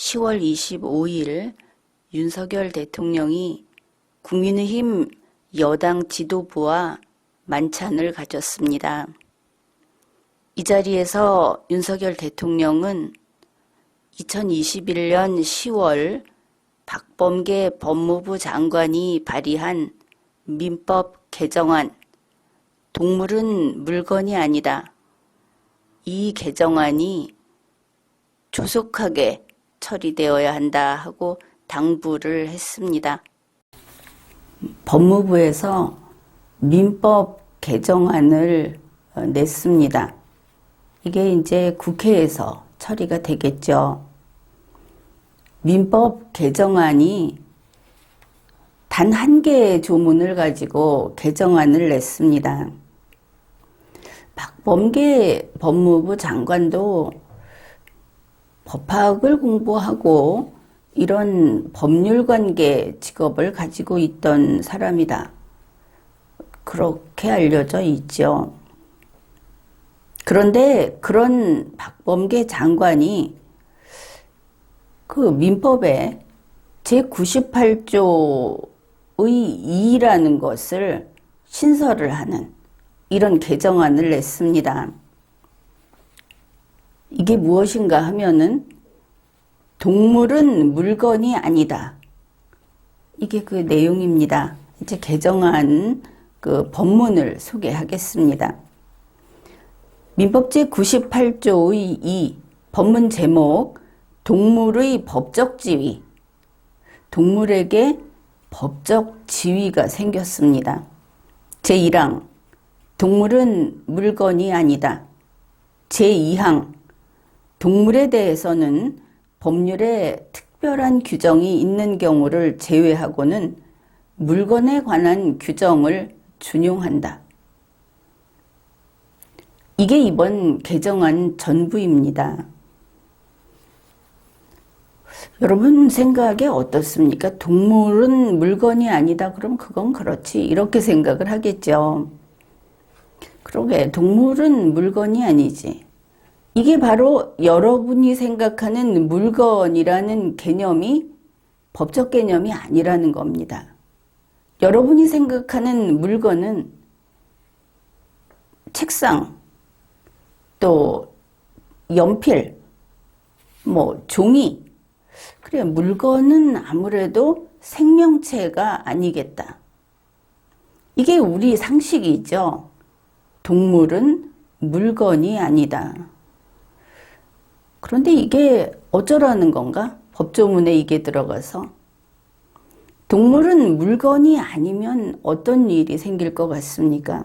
10월 25일 윤석열 대통령이 국민의힘 여당 지도부와 만찬을 가졌습니다. 이 자리에서 윤석열 대통령은 2021년 10월 박범계 법무부 장관이 발의한 민법 개정안 동물은 물건이 아니다. 이 개정안이 조속하게 처리되어야 한다 하고 당부를 했습니다. 법무부에서 민법 개정안을 어, 냈습니다. 이게 이제 국회에서 처리가 되겠죠. 민법 개정안이 단 한 개의 조문을 가지고 개정안을 냈습니다. 박범계 법무부 장관도 법학을 공부하고 이런 법률 관계 직업을 가지고 있던 사람이다. 그렇게 알려져 있죠. 그런데 그런 박범계 장관이 그 민법에 제98조의 2라는 것을 신설을 하는 이런 개정안을 냈습니다. 이게 무엇인가 하면은 동물은 물건이 아니다. 이게 그 내용입니다. 이제 개정안 그 법문을 소개하겠습니다. 민법 제98조의 2 법문 제목 동물의 법적 지위 동물에게 법적 지위가 생겼습니다. 제1항 동물은 물건이 아니다. 제2항 동물에 대해서는 법률에 특별한 규정이 있는 경우를 제외하고는 물건에 관한 규정을 준용한다. 이게 이번 개정안 전부입니다. 여러분 생각에 어떻습니까? 동물은 물건이 아니다. 그럼 그건 그렇지. 이렇게 생각을 하겠죠. 그러게, 동물은 물건이 아니지. 이게 바로 여러분이 생각하는 물건이라는 개념이 법적 개념이 아니라는 겁니다. 여러분이 생각하는 물건은 책상, 또 연필, 뭐 종이, 그래 물건은 아무래도 생명체가 아니겠다. 이게 우리 상식이죠. 동물은 물건이 아니다. 그런데 이게 어쩌라는 건가? 법조문에 이게 들어가서. 동물은 물건이 아니면 어떤 일이 생길 것 같습니까?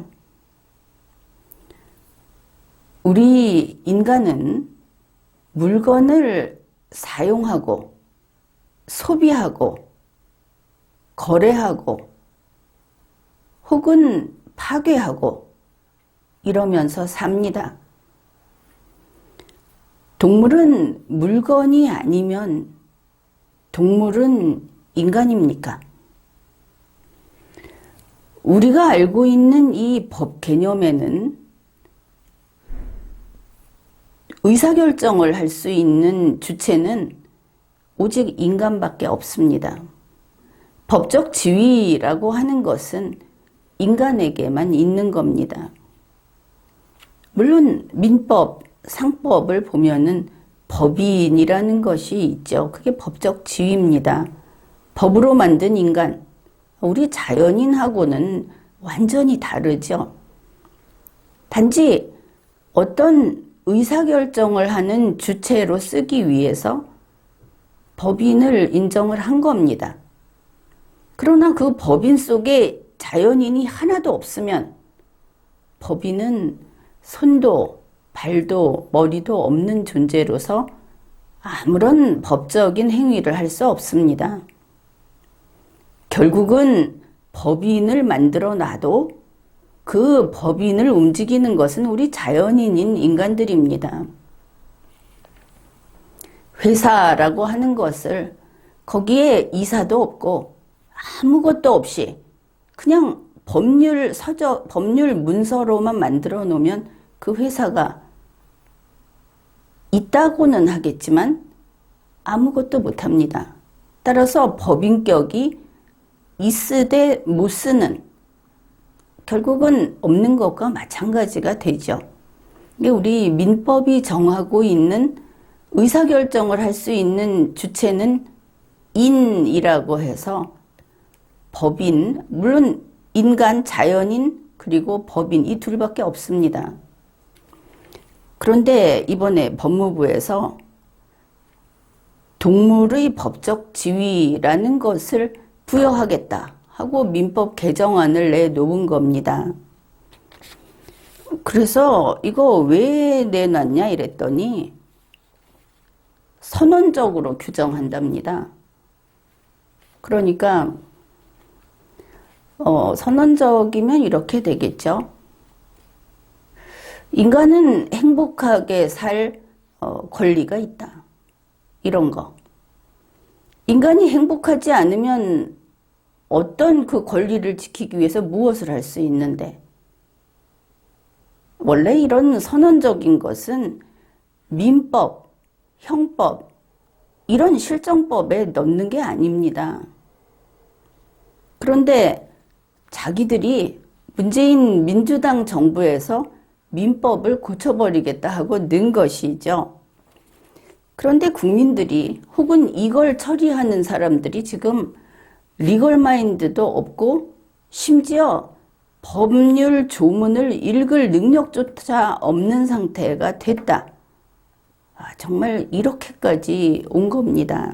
우리 인간은 물건을 사용하고, 소비하고, 거래하고, 혹은 파괴하고, 이러면서 삽니다. 동물은 물건이 아니면 동물은 인간입니까? 우리가 알고 있는 이 법 개념에는 의사결정을 할 수 있는 주체는 오직 인간밖에 없습니다. 법적 지위라고 하는 것은 인간에게만 있는 겁니다. 물론 민법, 상법을 보면은 법인이라는 것이 있죠. 그게 법적 지위입니다. 법으로 만든 인간, 우리 자연인하고는 완전히 다르죠. 단지 어떤 의사결정을 하는 주체로 쓰기 위해서 법인을 인정을 한 겁니다. 그러나 그 법인 속에 자연인이 하나도 없으면 법인은 손도 발도 머리도 없는 존재로서 아무런 법적인 행위를 할 수 없습니다. 결국은 법인을 만들어 놔도 그 법인을 움직이는 것은 우리 자연인인 인간들입니다. 회사라고 하는 것을 거기에 이사도 없고 아무것도 없이 그냥 법률 서적, 법률 문서로만 만들어 놓으면 그 회사가 있다고는 하겠지만 아무것도 못합니다. 따라서 법인격이 있으되 못 쓰는 결국은 없는 것과 마찬가지가 되죠. 우리 민법이 정하고 있는 의사결정을 할 수 있는 주체는 인이라고 해서 법인, 물론 인간, 자연인, 그리고 법인 이 둘밖에 없습니다. 그런데 이번에 법무부에서 동물의 법적 지위라는 것을 부여하겠다 하고 민법 개정안을 내놓은 겁니다. 그래서 이거 왜 내놨냐 이랬더니 선언적으로 규정한답니다. 그러니까 어, 선언적이면 이렇게 되겠죠. 인간은 행복하게 살 어, 권리가 있다. 이런 거. 인간이 행복하지 않으면 어떤 그 권리를 지키기 위해서 무엇을 할 수 있는데 원래 이런 선언적인 것은 민법, 형법, 이런 실정법에 넣는 게 아닙니다. 그런데 자기들이 문재인 민주당 정부에서 민법을 고쳐버리겠다 하고 는 것이죠. 그런데 국민들이 혹은 이걸 처리하는 사람들이 지금 리걸 마인드도 없고 심지어 법률 조문을 읽을 능력조차 없는 상태가 됐다. 아, 정말 이렇게까지 온 겁니다.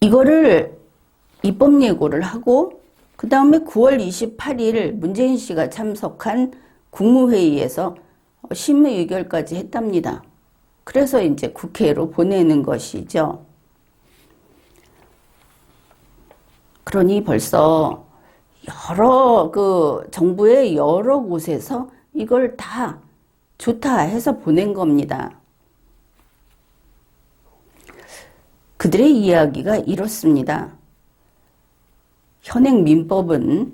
이거를 입법 예고를 하고 그 다음에 9월 28일 문재인 씨가 참석한 국무회의에서 심의 의결까지 했답니다. 그래서 이제 국회로 보내는 것이죠. 그러니 벌써 여러 그 정부의 여러 곳에서 이걸 다 좋다 해서 보낸 겁니다. 그들의 이야기가 이렇습니다. 현행 민법은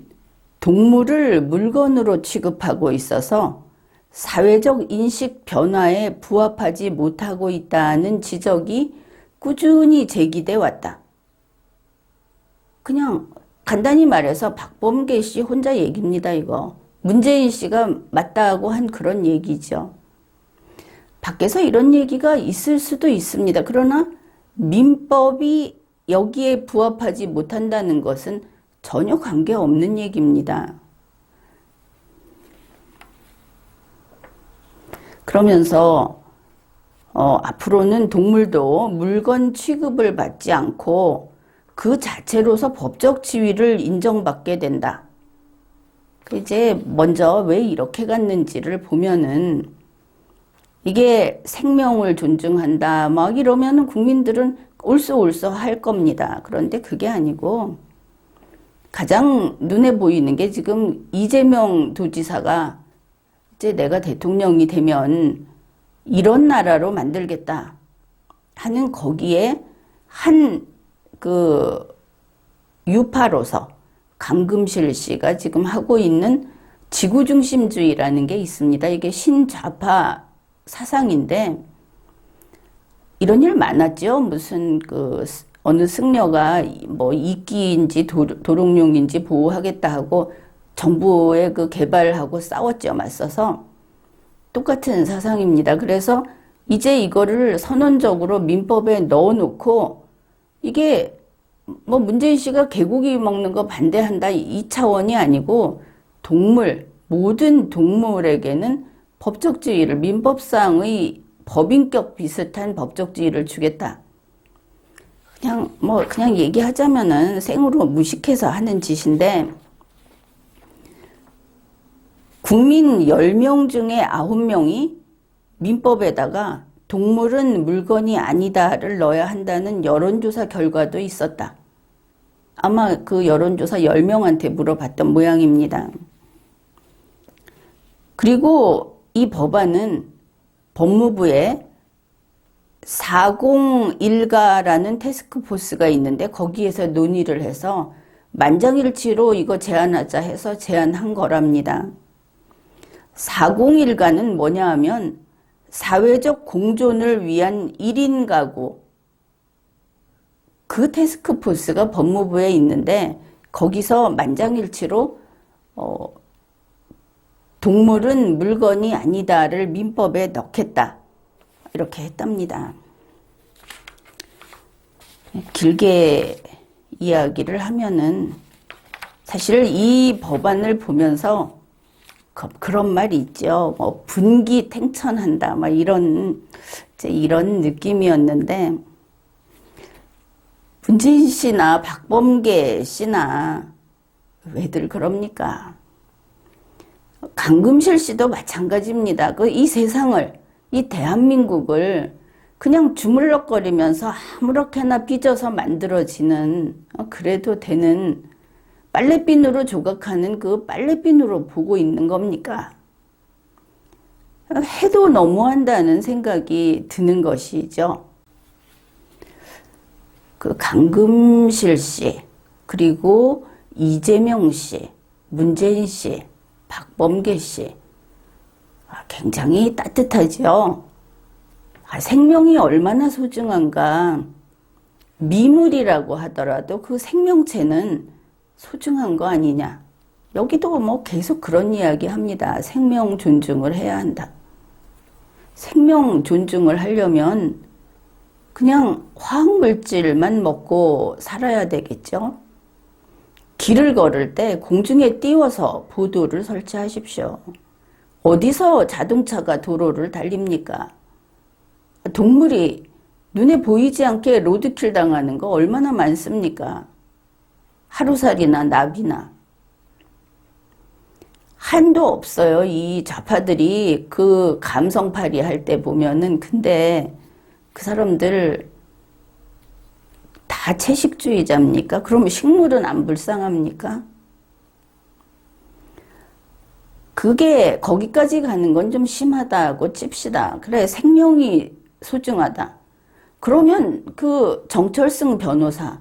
동물을 물건으로 취급하고 있어서 사회적 인식 변화에 부합하지 못하고 있다는 지적이 꾸준히 제기돼 왔다. 그냥 간단히 말해서 박범계 씨 혼자 얘기입니다, 이거. 문재인 씨가 맞다고 한 그런 얘기죠. 밖에서 이런 얘기가 있을 수도 있습니다. 그러나 민법이 여기에 부합하지 못한다는 것은 전혀 관계없는 얘기입니다. 그러면서 어, 앞으로는 동물도 물건 취급을 받지 않고 그 자체로서 법적 지위를 인정받게 된다. 이제 먼저 왜 이렇게 갔는지를 보면은 이게 생명을 존중한다 막 이러면은 국민들은 올쏘올쏘 할 겁니다. 그런데 그게 아니고 가장 눈에 보이는 게 지금 이재명 도지사가 이제 내가 대통령이 되면 이런 나라로 만들겠다 하는 거기에 한 그 유파로서 강금실 씨가 지금 하고 있는 지구중심주의라는 게 있습니다. 이게 신좌파 사상인데 이런 일 많았죠. 무슨 그 어느 승려가 뭐 이끼인지 도롱뇽인지 보호하겠다 하고 정부의 그 개발하고 싸웠죠. 맞서서 똑같은 사상입니다. 그래서 이제 이거를 선언적으로 민법에 넣어놓고 이게 뭐 문재인 씨가 개고기 먹는 거 반대한다 이 차원이 아니고 동물 모든 동물에게는 법적 지위를 민법상의 법인격 비슷한 법적 지위를 주겠다. 그냥 뭐 그냥 얘기하자면은 생으로 무식해서 하는 짓인데 국민 10명 중에 9명이 민법에다가 동물은 물건이 아니다를 넣어야 한다는 여론조사 결과도 있었다. 아마 그 여론조사 10명한테 물어봤던 모양입니다. 그리고 이 법안은 법무부에 401가라는 테스크포스가 있는데 거기에서 논의를 해서 만장일치로 이거 제안하자 해서 제안한 거랍니다. 401가는 뭐냐 하면 사회적 공존을 위한 1인 가구 그 테스크포스가 법무부에 있는데 거기서 만장일치로 어, 동물은 물건이 아니다를 민법에 넣겠다 이렇게 했답니다. 길게 이야기를 하면은 사실 이 법안을 보면서 그- 그런 말이 있죠. 뭐 분기 탱천한다. 막 이런 이런 느낌이었는데 문재인 씨나 박범계 씨나 왜들 그럽니까? 강금실 씨도 마찬가지입니다. 그 이 세상을 이 대한민국을 그냥 주물럭거리면서 아무렇게나 빚어서 만들어지는 어, 그래도 되는 빨래비누로 조각하는 그 빨래비누로 보고 있는 겁니까? 해도 너무한다는 생각이 드는 것이죠. 그 강금실 씨, 그리고 이재명 씨, 문재인 씨, 박범계 씨, 아, 굉장히 따뜻하죠. 아, 생명이 얼마나 소중한가. 미물이라고 하더라도 그 생명체는 소중한 거 아니냐. 여기도 뭐 계속 그런 이야기 합니다. 생명 존중을 해야 한다. 생명 존중을 하려면 그냥 화학물질만 먹고 살아야 되겠죠. 길을 걸을 때 공중에 띄워서 보도를 설치하십시오. 어디서 자동차가 도로를 달립니까? 동물이 눈에 보이지 않게 로드킬 당하는 거 얼마나 많습니까? 하루살이나 나비나. 한도 없어요. 이 좌파들이 그 감성팔이 할 때 보면은. 근데 그 사람들 다 채식주의자입니까? 그러면 식물은 안 불쌍합니까? 그게 거기까지 가는 건 좀 심하다고 찝시다. 그래, 생명이 소중하다. 그러면 그 정철승 변호사,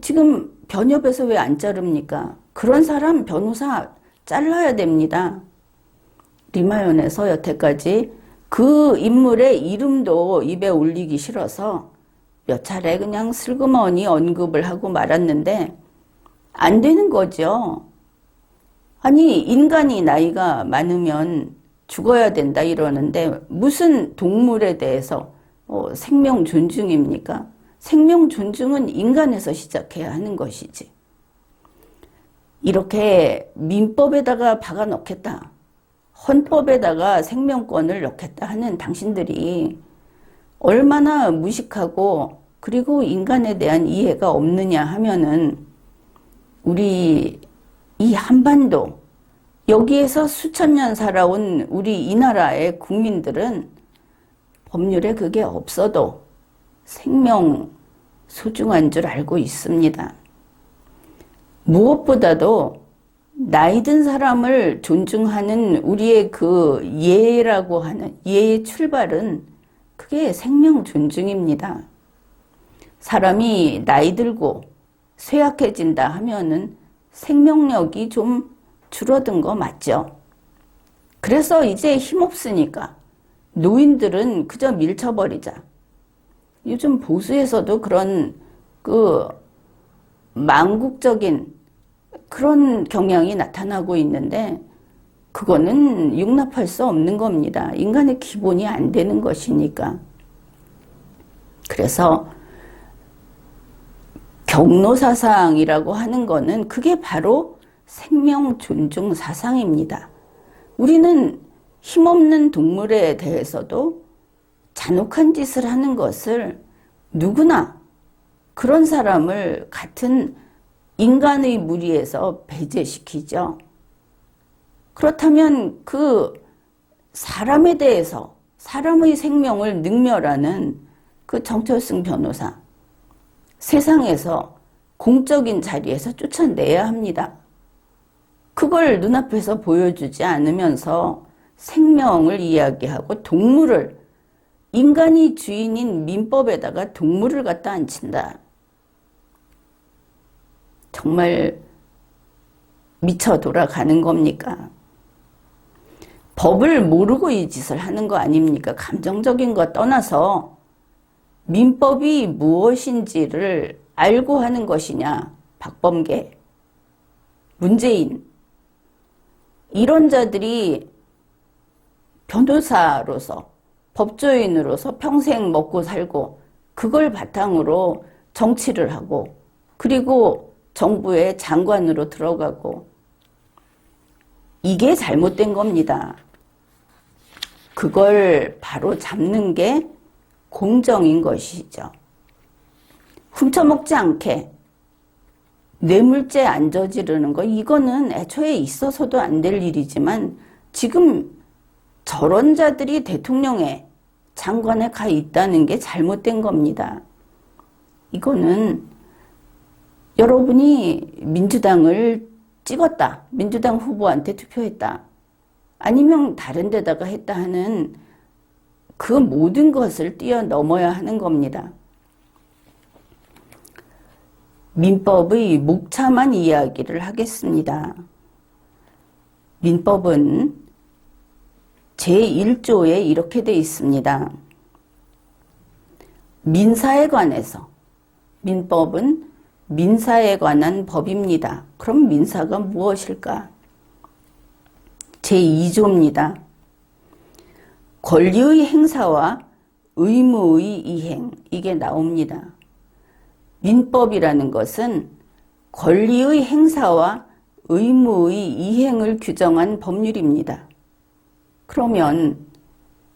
지금 변협에서 왜 안 자릅니까? 그런 사람 변호사 잘라야 됩니다. 리마연에서 여태까지 그 인물의 이름도 입에 올리기 싫어서 몇 차례 그냥 슬그머니 언급을 하고 말았는데 안 되는 거죠. 아니, 인간이 나이가 많으면 죽어야 된다 이러는데 무슨 동물에 대해서 어, 생명 존중입니까? 생명 존중은 인간에서 시작해야 하는 것이지. 이렇게 민법에다가 박아 넣겠다. 헌법에다가 생명권을 넣겠다 하는 당신들이 얼마나 무식하고 그리고 인간에 대한 이해가 없느냐 하면은 우리 이 한반도 여기에서 수천 년 살아온 우리 이 나라의 국민들은 법률에 그게 없어도 생명 소중한 줄 알고 있습니다. 무엇보다도 나이 든 사람을 존중하는 우리의 그 예라고 하는 예의 출발은 그게 생명 존중입니다. 사람이 나이 들고 쇠약해진다 하면은 생명력이 좀 줄어든 거 맞죠? 그래서 이제 힘없으니까 노인들은 그저 밀쳐버리자. 요즘 보수에서도 그런 그 망국적인 그런 경향이 나타나고 있는데 그거는 용납할 수 없는 겁니다. 인간의 기본이 안 되는 것이니까. 그래서 경로 사상이라고 하는 거는 그게 바로 생명 존중 사상입니다. 우리는 힘없는 동물에 대해서도 잔혹한 짓을 하는 것을 누구나 그런 사람을 같은 인간의 무리에서 배제시키죠. 그렇다면 그 사람에 대해서 사람의 생명을 능멸하는 그 정철승 변호사 세상에서 공적인 자리에서 쫓아내야 합니다. 그걸 눈앞에서 보여주지 않으면서 생명을 이야기하고 동물을 인간이 주인인 민법에다가 동물을 갖다 앉힌다. 정말 미쳐 돌아가는 겁니까? 법을 모르고 이 짓을 하는 거 아닙니까? 감정적인 거 떠나서 민법이 무엇인지를 알고 하는 것이냐? 박범계, 문재인 이런 자들이 변호사로서 법조인으로서 평생 먹고 살고 그걸 바탕으로 정치를 하고 그리고 정부의 장관으로 들어가고 이게 잘못된 겁니다. 그걸 바로 잡는 게 공정인 것이죠. 훔쳐먹지 않게 뇌물죄 안 저지르는 거 이거는 애초에 있어서도 안 될 일이지만 지금 저런 자들이 대통령에 장관에 가 있다는 게 잘못된 겁니다. 이거는 여러분이 민주당을 찍었다. 민주당 후보한테 투표했다. 아니면 다른 데다가 했다 하는 그 모든 것을 뛰어넘어야 하는 겁니다. 민법의 목차만 이야기를 하겠습니다. 민법은 제1조에 이렇게 돼 있습니다. 민사에 관해서 민법은 민사에 관한 법입니다. 그럼 민사가 무엇일까? 제2조입니다. 권리의 행사와 의무의 이행 이게 나옵니다. 민법이라는 것은 권리의 행사와 의무의 이행을 규정한 법률입니다. 그러면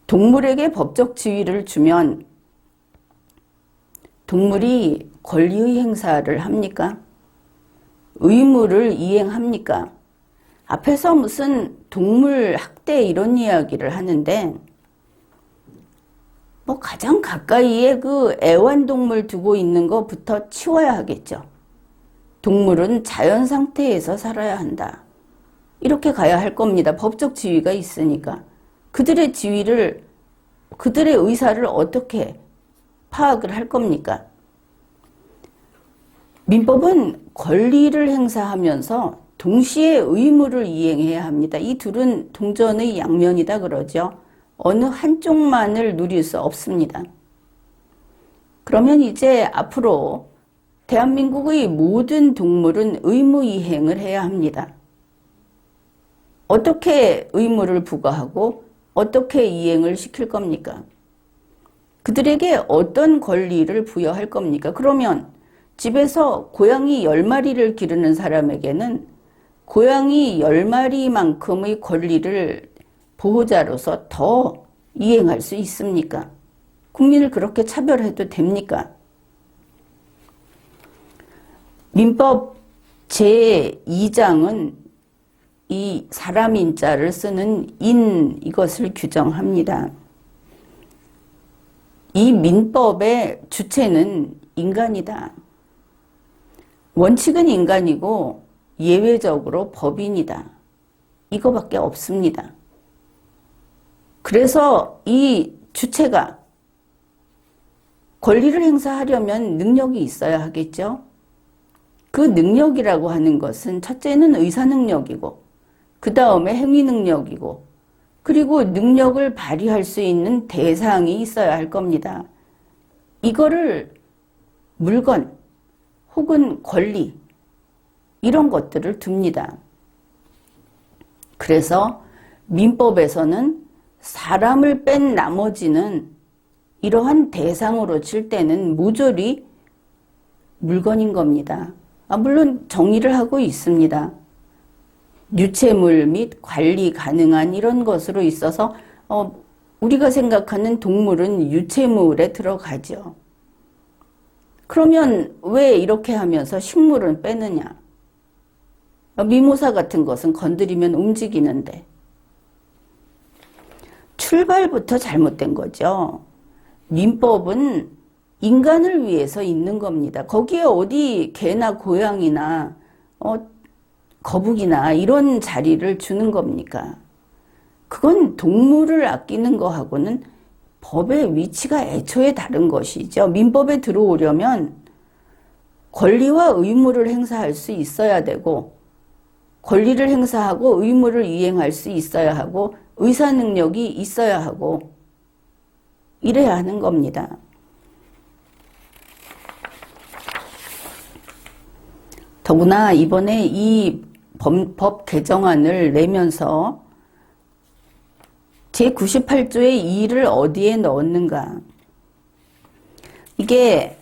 동물에게 법적 지위를 주면 동물이 권리의 행사를 합니까? 의무를 이행합니까? 앞에서 무슨 동물 학대 이런 이야기를 하는데 뭐 가장 가까이에 그 애완동물 두고 있는 것부터 치워야 하겠죠. 동물은 자연 상태에서 살아야 한다. 이렇게 가야 할 겁니다. 법적 지위가 있으니까. 그들의 지위를, 그들의 의사를 어떻게 파악을 할 겁니까? 민법은 권리를 행사하면서 동시에 의무를 이행해야 합니다. 이 둘은 동전의 양면이다 그러죠. 어느 한쪽만을 누릴 수 없습니다. 그러면 이제 앞으로 대한민국의 모든 동물은 의무 이행을 해야 합니다. 어떻게 의무를 부과하고 어떻게 이행을 시킬 겁니까? 그들에게 어떤 권리를 부여할 겁니까? 그러면 집에서 고양이 10마리를 기르는 사람에게는 고양이 10마리만큼의 권리를 보호자로서 더 이행할 수 있습니까? 국민을 그렇게 차별해도 됩니까? 민법 제2장은 이 사람 인자를 쓰는 인 이것을 규정합니다. 이 민법의 주체는 인간이다. 원칙은 인간이고 예외적으로 법인이다. 이거밖에 없습니다. 그래서 이 주체가 권리를 행사하려면 능력이 있어야 하겠죠. 그 능력이라고 하는 것은 첫째는 의사 능력이고, 그 다음에 행위 능력이고, 그리고 능력을 발휘할 수 있는 대상이 있어야 할 겁니다. 이거를 물건 혹은 권리, 이런 것들을 둡니다. 그래서 민법에서는 사람을 뺀 나머지는 이러한 대상으로 칠 때는 모조리 물건인 겁니다. 아, 물론 정의를 하고 있습니다. 유체물 및 관리 가능한 이런 것으로 있어서 어, 우리가 생각하는 동물은 유체물에 들어가죠. 그러면 왜 이렇게 하면서 식물은 빼느냐? 미모사 같은 것은 건드리면 움직이는데 출발부터 잘못된 거죠. 민법은 인간을 위해서 있는 겁니다. 거기에 어디 개나 고양이나 어, 거북이나 이런 자리를 주는 겁니까? 그건 동물을 아끼는 거하고는 법의 위치가 애초에 다른 것이죠. 민법에 들어오려면 권리와 의무를 행사할 수 있어야 되고 권리를 행사하고 의무를 이행할 수 있어야 하고 의사 능력이 있어야 하고 이래야 하는 겁니다. 더구나 이번에 이 법 개정안을 내면서 제98조의 2를 어디에 넣었는가? 이게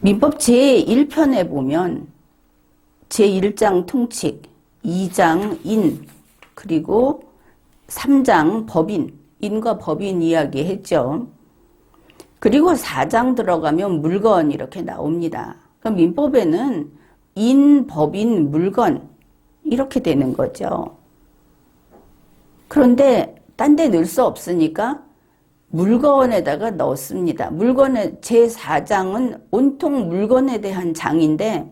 민법 제1편에 보면 제1장 통칙, 2장 인, 그리고 3장 법인, 인과 법인 이야기 했죠. 그리고 4장 들어가면 물건 이렇게 나옵니다. 그럼 민법에는 인, 법인, 물건 이렇게 되는 거죠. 그런데 딴 데 넣을 수 없으니까 물건에다가 넣습니다. 물건의 제4장은 온통 물건에 대한 장인데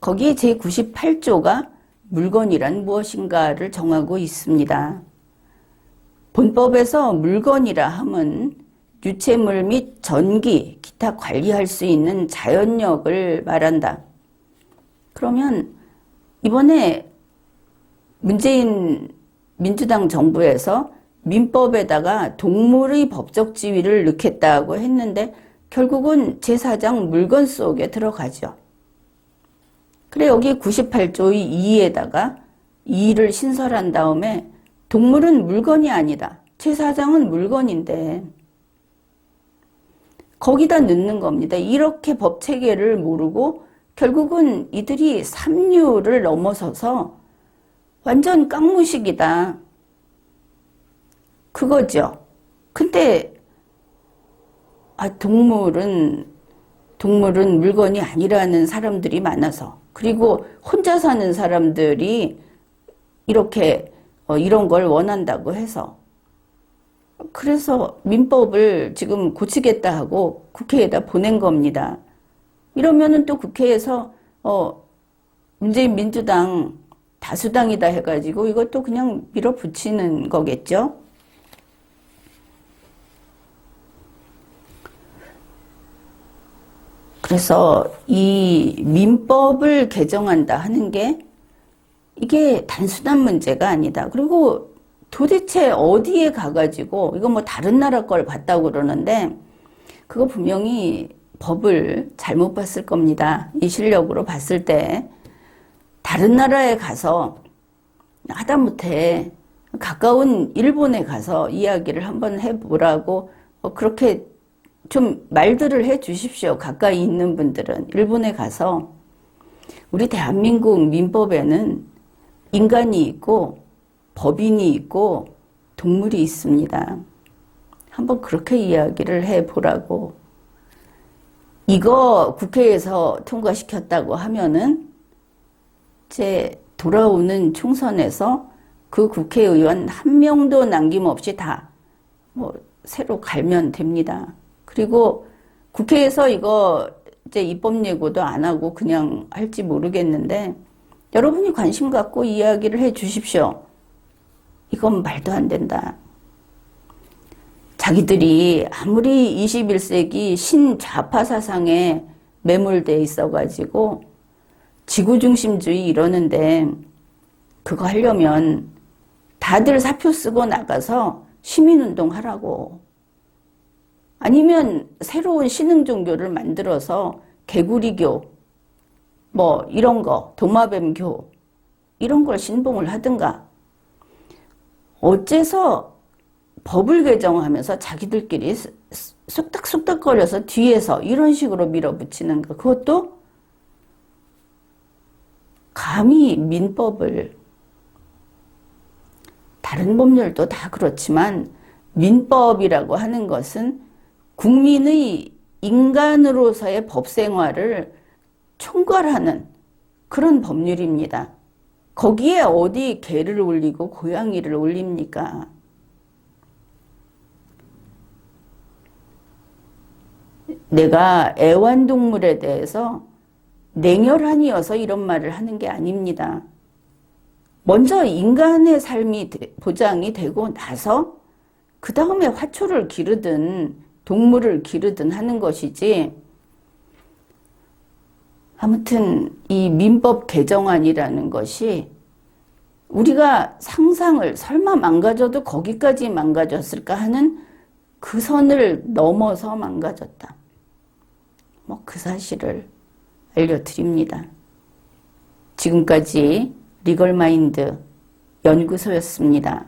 거기에 제98조가 물건이란 무엇인가를 정하고 있습니다. 본법에서 물건이라 함은 유체물 및 전기, 기타 관리할 수 있는 자연력을 말한다. 그러면 이번에 문재인 민주당 정부에서 민법에다가 동물의 법적 지위를 넣겠다고 했는데 결국은 제4장 물건 속에 들어가죠. 그래 여기 98조의 2에다가 2를 신설한 다음에 동물은 물건이 아니다. 제4장은 물건인데 거기다 넣는 겁니다. 이렇게 법 체계를 모르고 결국은 이들이 삼류를 넘어서서 완전 깡무식이다. 그거죠. 근데 아, 동물은 동물은 물건이 아니라는 사람들이 많아서 그리고 혼자 사는 사람들이 이렇게 어, 이런 걸 원한다고 해서 그래서 민법을 지금 고치겠다 하고 국회에다 보낸 겁니다. 이러면은 또 국회에서 어 문재인 민주당 다수당이다 해가지고 이것도 그냥 밀어붙이는 거겠죠. 그래서 이 민법을 개정한다 하는 게 이게 단순한 문제가 아니다. 그리고 도대체 어디에 가가지고 이거 뭐 다른 나라 걸 봤다고 그러는데 그거 분명히 법을 잘못 봤을 겁니다. 이 실력으로 봤을 때 다른 나라에 가서 하다못해 가까운 일본에 가서 이야기를 한번 해보라고 어, 그렇게 좀 말들을 해 주십시오. 가까이 있는 분들은 일본에 가서 우리 대한민국 민법에는 인간이 있고 법인이 있고 동물이 있습니다. 한번 그렇게 이야기를 해 보라고. 이거 국회에서 통과시켰다고 하면은 이제 돌아오는 총선에서 그 국회의원 한 명도 남김없이 다 뭐 새로 갈면 됩니다. 그리고 국회에서 이거 이제 입법 예고도 안 하고 그냥 할지 모르겠는데 여러분이 관심 갖고 이야기를 해 주십시오. 이건 말도 안 된다. 자기들이 아무리 21세기 신좌파 사상에 매몰돼 있어가지고 지구중심주의 이러는데 그거 하려면 다들 사표 쓰고 나가서 시민운동 하라고. 아니면 새로운 신흥 종교를 만들어서 개구리교, 뭐 이런 거, 도마뱀교, 이런 걸 신봉을 하든가. 어째서 법을 개정하면서 자기들끼리 쑥닥쑥닥거려서 뒤에서 이런 식으로 밀어붙이는 거. 그것도 감히 민법을 다른 법률도 다 그렇지만 민법이라고 하는 것은 국민의 인간으로서의 법 생활을 총괄하는 그런 법률입니다. 거기에 어디 개를 올리고 고양이를 올립니까? 내가 애완동물에 대해서 냉혈한이어서 이런 말을 하는 게 아닙니다. 먼저 인간의 삶이 보장이 되고 나서 그 다음에 화초를 기르든 동물을 기르든 하는 것이지 아무튼 이 민법 개정안이라는 것이 우리가 상상을 설마 망가져도 거기까지 망가졌을까 하는 그 선을 넘어서 망가졌다. 뭐 그 사실을 알려드립니다. 지금까지 리걸마인드 연구소였습니다.